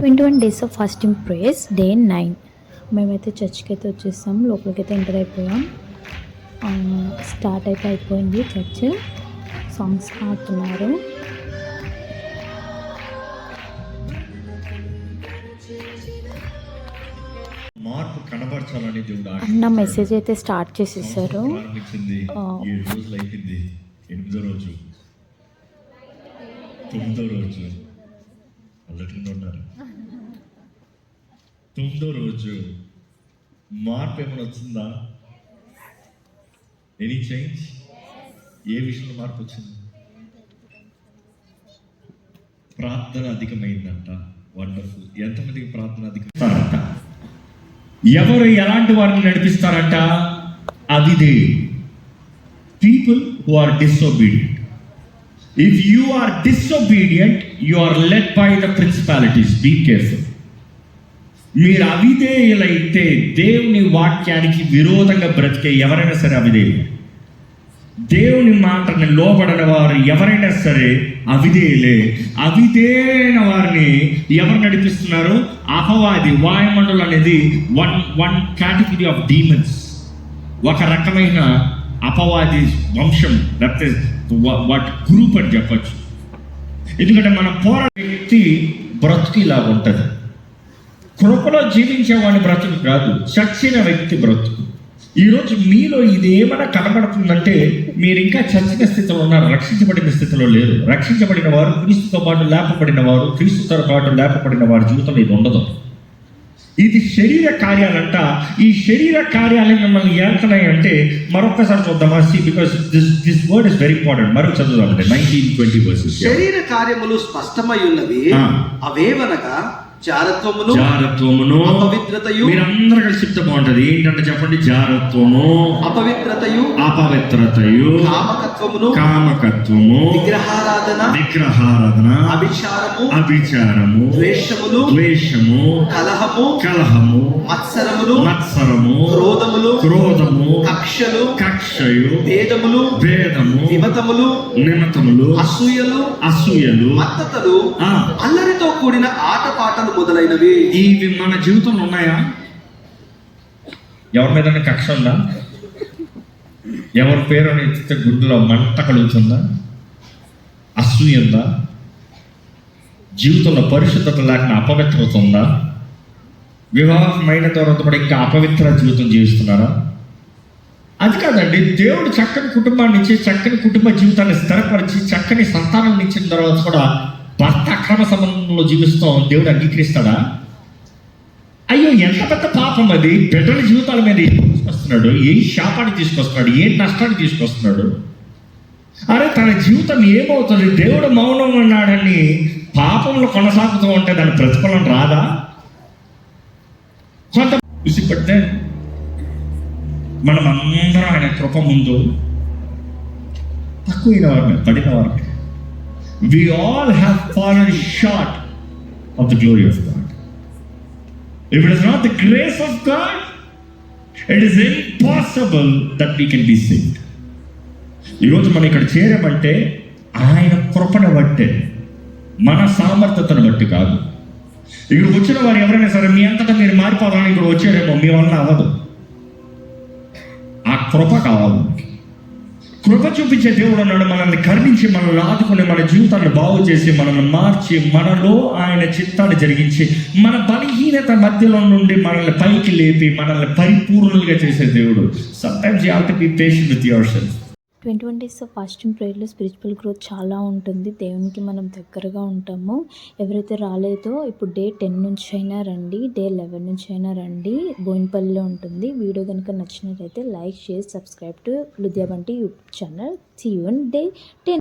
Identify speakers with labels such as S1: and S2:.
S1: Twenty one days of fasting prayers day nine మేమైతే చర్చ్కి అయితే వచ్చేసాం లోపలికి అయితే ఎంటర్ అయిపోయాం. స్టార్ట్ అయితే అయిపోయింది చర్చ్. సాంగ్స్ పాడుతున్నారు అన్న మెసేజ్ అయితే స్టార్ట్ చేసేసారు.
S2: ఎనిమిదో రోజు. తొమ్మిదో రోజు. అల్లటిగా ఉన్నారు తొమ్మిదో రోజు మార్పు ఏమైనా వచ్చిందా? ఎనీ చేంజ్ ఏ విషయంలో మార్పు వచ్చింది? ప్రార్థన అధికమైందంట. వండర్ఫుల్ ఎంతమందికి ప్రార్థన అధికమంట ఎవరు ఎలాంటి వారిని నడిపిస్తారంట? అవిదే people who are disobedient if you are disobedient you are led by the principalities be careful మీరు అవిధేయులైతే దేవుని వాక్యానికి విరోధంగా బ్రతికే ఎవరైనా సరే అవిధేయులు. దేవుని మాటని లోబడిన వారు ఎవరైనా సరే అవిధేయులే. అవిధేయైన వారిని ఎవరు నడిపిస్తున్నారు? అపవాది వాయుమండలం అనేది one one category of demons. ఒక రకమైన అపవాది వంశం. లేకపోతే వాటి గ్రూప్ అని చెప్పచ్చు. ఎందుకంటే మనం పోరాడే వ్యక్తి బ్రతుకు ఇలా ఉంటుంది. కృపలో జీవించేవాడి బ్రతుకు కాదు చచ్చిన వ్యక్తి బ్రతుకు. ఈరోజు మీలో ఇది ఏమైనా కనబడుతుందంటే మీరు ఇంకా చచ్చిన స్థితిలో ఉన్నారు రక్షించబడిన స్థితిలో లేరు. రక్షించబడిన వారు క్రీస్తుతో పాటు లేపబడిన వారు క్రీస్తుతో పాటు లేపబడిన వారి జీవితంలో ఇది ఉండదు. ఇది శరీర కార్యాలంట. ఈ శరీర కార్యాలు మిమ్మల్ని ఏళ్తున్నాయి అంటే మరొకసారి చూద్దామా? See because this this word is very important మరొక చదువుదామంటే నైన్టీన్ ట్వంటీ వర్సెస్
S3: శరీర కార్యములు స్పష్టమై ఉన్నవి. అవేవనగా? జారత్వమును
S2: జారత్వమును.
S3: అపవిత్రతయు.
S2: మీరందరూ కలిసి చెప్తే బాగుంటది. ఏంటంటే చెప్పండి జారత్వము.
S3: అపవిత్రతయు
S2: అపవిత్రతయు.
S3: కామకత్వమును
S2: కామకత్వము.
S3: విగ్రహారాధన
S2: విగ్రహారాధన.
S3: అభిచారము
S2: అభిచారము.
S3: ద్వేషములు
S2: ద్వేషము.
S3: కలహము
S2: కలహము.
S3: మత్సరములు
S2: మత్సరము.
S3: క్రోధములు
S2: క్రోధము.
S3: కక్షలు
S2: కక్షయు.
S3: భేదములు
S2: భేదము.
S3: విమతములు
S2: నిమతములు.
S3: అసూయలు
S2: అసూయలు.
S3: మత్తతలు అల్లరితో కూడిన ఆటపాటలు మొదలైనవి.
S2: ఇవి మన జీవితంలో ఉన్నాయా? ఎవరి మీద కక్ష ఉందా? ఎవరి పేరు ఎత్తితే గుడ్డులో మంట కలుగుతుందా? అసూయ ఉందా? జీవితంలో పరిశుద్ధత లేకుండా అపవిత్రత ఉందా? వివాహమైన తర్వాత కూడా ఇంకా అపవిత్ర జీవితం జీవిస్తున్నారా? అది కాదండి దేవుడు చక్కని కుటుంబాన్ని ఇచ్చి చక్కని కుటుంబ జీవితాన్ని స్థిరపరిచి చక్కని సంతానం ఇచ్చిన తర్వాత కూడా భర్త అక్రమ సంబంధంలో జీవిస్తాం దేవుడు అంగీకరిస్తాడా? అయ్యో ఎంత పెద్ద పాపం అది. బిడ్డల జీవితాల మీద ఏం తీసుకొస్తున్నాడు? ఏ శాపాన్ని తీసుకొస్తున్నాడు? ఏ నష్టాన్ని తీసుకొస్తున్నాడు? అరే తన జీవితం ఏమవుతుంది? దేవుడు మౌనం ఉన్నాడని పాపంలో కొనసాగుతూ ఉంటే దాని ప్రతిఫలం రాదా? కొంత చూసిపడితే మనం అందరం ఆయన కృప ముందు తక్కువైన వారిని పడిన వారిని. We all have fallen short of the glory of God If it is not the grace of God it is impossible that we can be saved ఈరోజు మనం ఇక్కడ చేరామంటే ఆయన కృపను బట్టే మన సామర్థ్యతను బట్టి కాదు. ఇక్కడికి వచ్చిన వారు ఎవరైనా సరే మీ అంతటా మీరు మారిపోవాలని ఇక్కడ వచ్చారేమో మీ వలన అవ్వదు. ఆ కృప కావాలి. కృప చూపించే దేవుడు అన్నాడు మనల్ని కరుణించి మనల్ని ఆదుకుని మన జీవితాన్ని బాగు చేసి మనల్ని మార్చి మనలో ఆయన చిత్తాన్ని జరిగించి మన బలహీనత మధ్యలో నుండి మనల్ని పైకి లేపి మనల్ని పరిపూర్ణులుగా చేసే దేవుడు. Sometimes you have to be patient with yourself
S1: twenty one days of fasting ప్రేయర్లో spiritual growth చాలా ఉంటుంది. దేవునికి మనం దగ్గరగా ఉంటాము. ఎవరైతే రాలేదో ఇప్పుడు డే టెన్ నుంచి అయినా రండి డే లెవెన్ నుంచి అయినా రండి. బోయినపల్లిలో ఉంటుంది. వీడియో కనుక నచ్చినట్లయితే like share subscribe to Ludhiya Bunty YouTube channel. See you on day ten.